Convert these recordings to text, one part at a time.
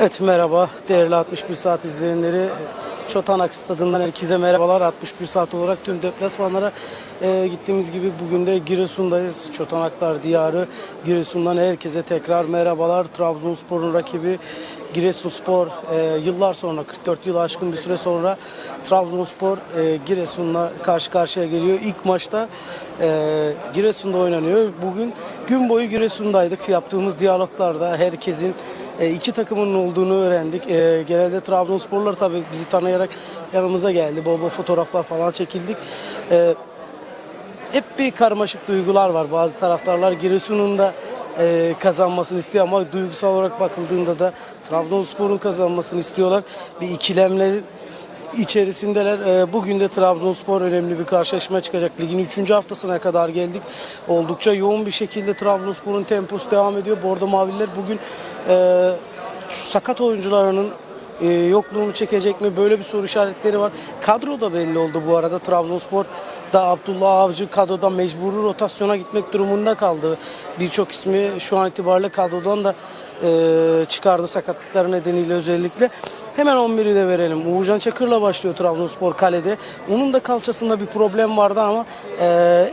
Evet merhaba değerli 61 saat izleyenleri. Çotanak stadından herkese merhabalar. 61 saat olarak tüm deplasmanlara e, gittiğimiz gibi bugün de Giresun'dayız. Çotanaklar diyarı. Giresun'dan herkese tekrar merhabalar. Trabzonspor'un rakibi Giresunspor e, yıllar sonra 44 yıl aşkın bir süre sonra Trabzonspor e, Giresun'la karşı karşıya geliyor. İlk maçta e, Giresun'da oynanıyor. Bugün gün boyu Giresun'daydık. Yaptığımız diyaloglarda herkesin e, iki takımın olduğunu öğrendik. E, genelde Trabzonsporlar tabii bizi tanıyarak yanımıza geldi. Bol bol fotoğraflar falan çekildik. E, hep bir karmaşık duygular var. Bazı taraftarlar Giresun'un da e, kazanmasını istiyor ama duygusal olarak bakıldığında da Trabzonspor'un kazanmasını istiyorlar. Bir ikilemler içerisindeler. E, bugün de Trabzonspor önemli bir karşılaşma çıkacak. Ligin 3. haftasına kadar geldik. Oldukça yoğun bir şekilde Trabzonspor'un temposu devam ediyor. Bordo Mavililer bugün e, sakat oyuncularının e, yokluğunu çekecek mi? Böyle bir soru işaretleri var. Kadro da belli oldu bu arada. Trabzonspor da Abdullah Avcı kadroda mecburi rotasyona gitmek durumunda kaldı. Birçok ismi şu an itibariyle kadrodan da e, çıkardı sakatlıkları nedeniyle özellikle. Hemen 11'i de verelim. Uğurcan Çakır'la başlıyor Trabzonspor kalede. Onun da kalçasında bir problem vardı ama e,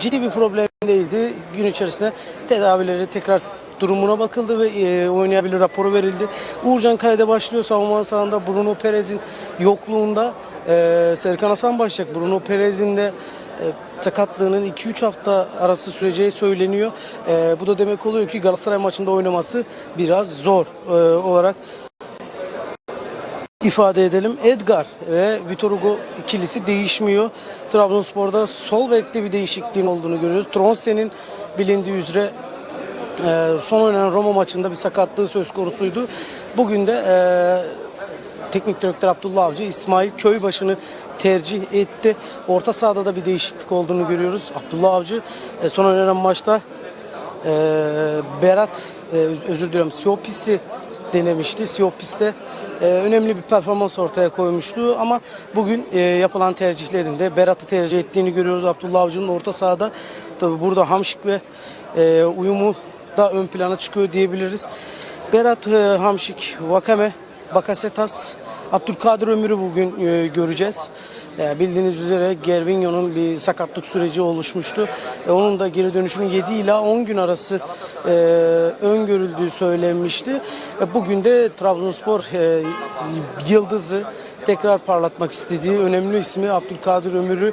ciddi bir problem değildi. Gün içerisinde tedavileri tekrar durumuna bakıldı ve e, oynayabilir raporu verildi. Uğurcan kalede başlıyor savunma sahanda Bruno Perez'in yokluğunda e, Serkan Hasan başlayacak. Bruno Perez'in de e, sakatlığının 2-3 hafta arası süreceği söyleniyor. E, bu da demek oluyor ki Galatasaray maçında oynaması biraz zor e, olarak ifade edelim. Edgar ve Vitor Hugo ikilisi değişmiyor. Trabzonspor'da sol bekte bir değişikliğin olduğunu görüyoruz. Tronsen'in bilindiği üzere e, son oynanan Roma maçında bir sakatlığı söz konusuydu. Bugün de e, teknik direktör Abdullah Avcı İsmail Köybaşı'nı tercih etti. Orta sahada da bir değişiklik olduğunu görüyoruz. Abdullah Avcı e, son oynanan maçta e, Berat, e, özür diliyorum Siopis'i denemişti. Siopis'te e, önemli bir performans ortaya koymuştu ama bugün yapılan tercihlerinde Berat'ı tercih ettiğini görüyoruz. Abdullah Avcı'nın orta sahada tabi burada Hamşik ve uyumu da ön plana çıkıyor diyebiliriz. Berat, Hamşik, Vakame, Bakasetas, Abdülkadir Ömür'ü bugün e, göreceğiz. E, bildiğiniz üzere Gervinho'nun bir sakatlık süreci oluşmuştu. E, onun da geri dönüşünün 7 ila 10 gün arası e, öngörüldüğü söylenmişti. E, bugün de Trabzonspor e, yıldızı tekrar parlatmak istediği önemli ismi Abdülkadir Ömür'ü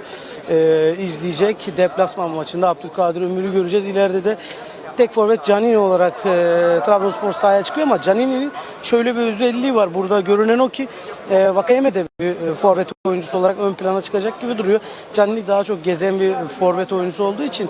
e, izleyecek. Deplasman maçında Abdülkadir Ömür'ü göreceğiz. İleride de tek forvet Canini olarak e, Trabzonspor sahaya çıkıyor ama Canini'nin şöyle bir özelliği var. Burada görünen o ki e, Vakayeme de bir e, forvet oyuncusu olarak ön plana çıkacak gibi duruyor. Canini daha çok gezen bir forvet oyuncusu olduğu için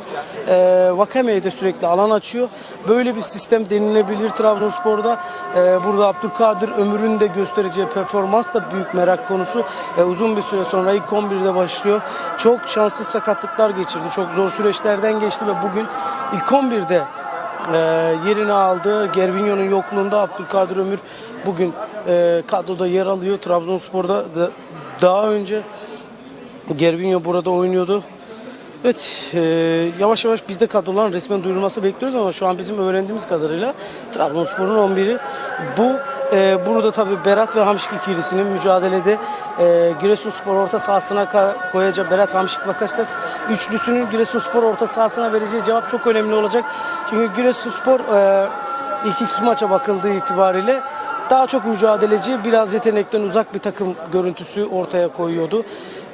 e, Vakame'ye de sürekli alan açıyor. Böyle bir sistem denilebilir Trabzonspor'da. E, burada Abdülkadir Ömür'ün de göstereceği performans da büyük merak konusu. E, uzun bir süre sonra ilk 11'de başlıyor. Çok şanssız sakatlıklar geçirdi. Çok zor süreçlerden geçti ve bugün ilk 11'de e, yerini aldı. Gervinho'nun yokluğunda Abdülkadir Ömür bugün e, kadroda yer alıyor. Trabzonspor'da da, daha önce Gervinho burada oynuyordu. Evet, e, yavaş yavaş bizde kadroların resmen duyurulması bekliyoruz ama şu an bizim öğrendiğimiz kadarıyla Trabzonspor'un 11'i bu. E, bunu da tabii Berat ve Hamşik ikilisinin mücadelede e, Giresunspor orta sahasına koyacağı Berat Hamşik Bakasitas üçlüsünün Giresunspor orta sahasına vereceği cevap çok önemli olacak. Çünkü Giresunspor e, ilk iki maça bakıldığı itibariyle daha çok mücadeleci, biraz yetenekten uzak bir takım görüntüsü ortaya koyuyordu.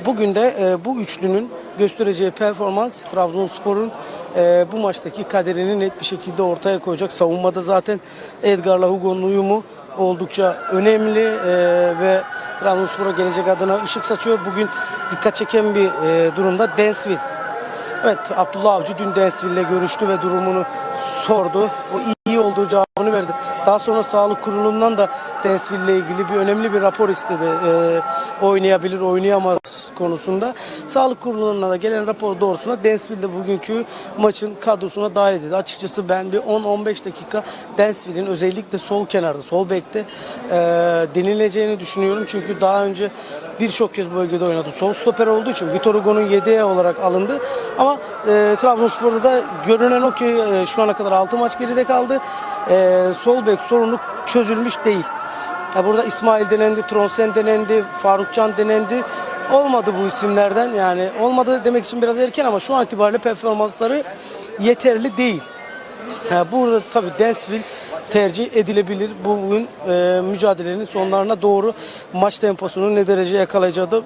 Bugün de e, bu üçlünün göstereceği performans Trabzonspor'un e, bu maçtaki kaderini net bir şekilde ortaya koyacak. Savunmada zaten Edgar'la Hugo'nun uyumu oldukça önemli e, ve Trabzonspor'a gelecek adına ışık saçıyor. Bugün dikkat çeken bir e, durumda Densville. Evet Abdullah Avcı dün Densville'le görüştü ve durumunu sordu. O iyi olduğu cevabını verdi. Daha sonra sağlık kurulundan da Densville'le ilgili bir önemli bir rapor istedi. Ee, oynayabilir, oynayamaz konusunda. Sağlık kurulundan da gelen rapor doğrusunda Densville de bugünkü maçın kadrosuna dahil edildi. Açıkçası ben bir 10-15 dakika Densville'in özellikle sol kenarda, sol bekte e, denileceğini düşünüyorum. Çünkü daha önce birçok kez bu bölgede oynadı. Sol stoper olduğu için Vitor Hugo'nun yedeği olarak alındı. Ama e, Trabzonspor'da da görünen o ki e, şu ana kadar 6 maç geride kaldı. E, sol bek sorunu çözülmüş değil. Ya burada İsmail denendi, Tronsen denendi, Farukcan denendi. Olmadı bu isimlerden yani olmadı demek için biraz erken ama şu an itibariyle performansları yeterli değil. Ha, burada tabii Dansville tercih edilebilir. Bugün e, mücadelenin sonlarına doğru maç temposunu ne derece yakalayacağı da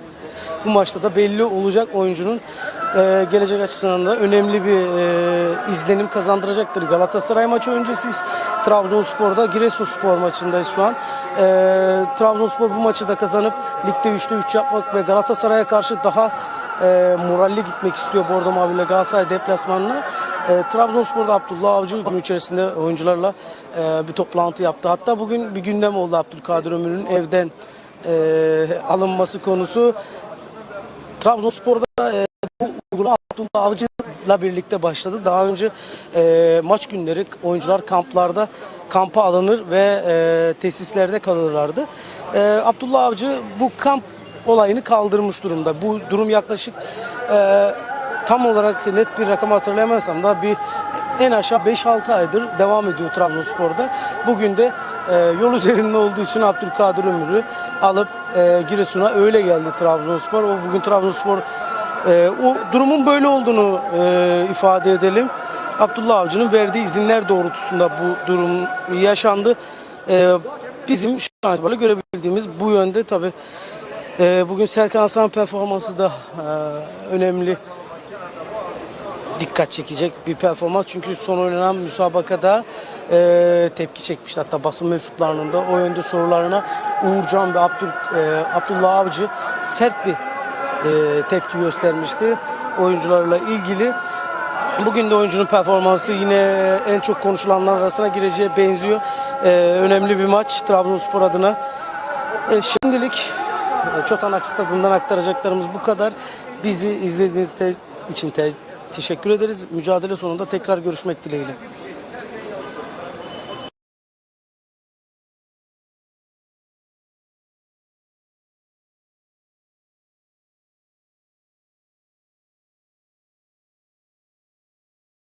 bu maçta da belli olacak oyuncunun e, gelecek açısından da önemli bir e, izlenim kazandıracaktır. Galatasaray maçı öncesiyiz. Trabzonspor'da Giresunspor maçındayız şu an. E, Trabzonspor bu maçı da kazanıp ligde 3'te 3 yapmak ve Galatasaray'a karşı daha e, moralli gitmek istiyor Bordo Mavi'yle Galatasaray deplasmanına. E, Trabzonspor'da Abdullah Avcı gün içerisinde oyuncularla e, bir toplantı yaptı. Hatta bugün bir gündem oldu Abdülkadir Ömür'ün evden e, alınması konusu. Trabzonspor'da e, bu uygulama Abdullah Avcı'la birlikte başladı. Daha önce e, maç günleri oyuncular kamplarda kampa alınır ve e, tesislerde kalırlardı. E, Abdullah Avcı bu kamp olayını kaldırmış durumda. Bu durum yaklaşık e, tam olarak net bir rakam hatırlayamazsam da bir en aşağı 5-6 aydır devam ediyor Trabzonspor'da. Bugün de e, yol üzerinde olduğu için Abdülkadir Ömür'ü alıp e, Giresun'a öyle geldi Trabzonspor. O bugün Trabzonspor e, o durumun böyle olduğunu e, ifade edelim. Abdullah Avcı'nın verdiği izinler doğrultusunda bu durum yaşandı. E, bizim şu an itibariyle görebildiğimiz bu yönde tabi bugün Serkan Hasan performansı da e, önemli dikkat çekecek bir performans. Çünkü son oynanan müsabakada e, tepki çekmişti. Hatta basın mensuplarının da o yönde sorularına Uğurcan ve Abdül, e, Abdullah Avcı sert bir e, tepki göstermişti oyuncularla ilgili. Bugün de oyuncunun performansı yine en çok konuşulanlar arasına gireceğe benziyor. E, önemli bir maç Trabzonspor adına. E, şimdilik Çotanak Stadı'ndan aktaracaklarımız bu kadar. Bizi izlediğiniz te- için te- teşekkür ederiz. Mücadele sonunda tekrar görüşmek dileğiyle.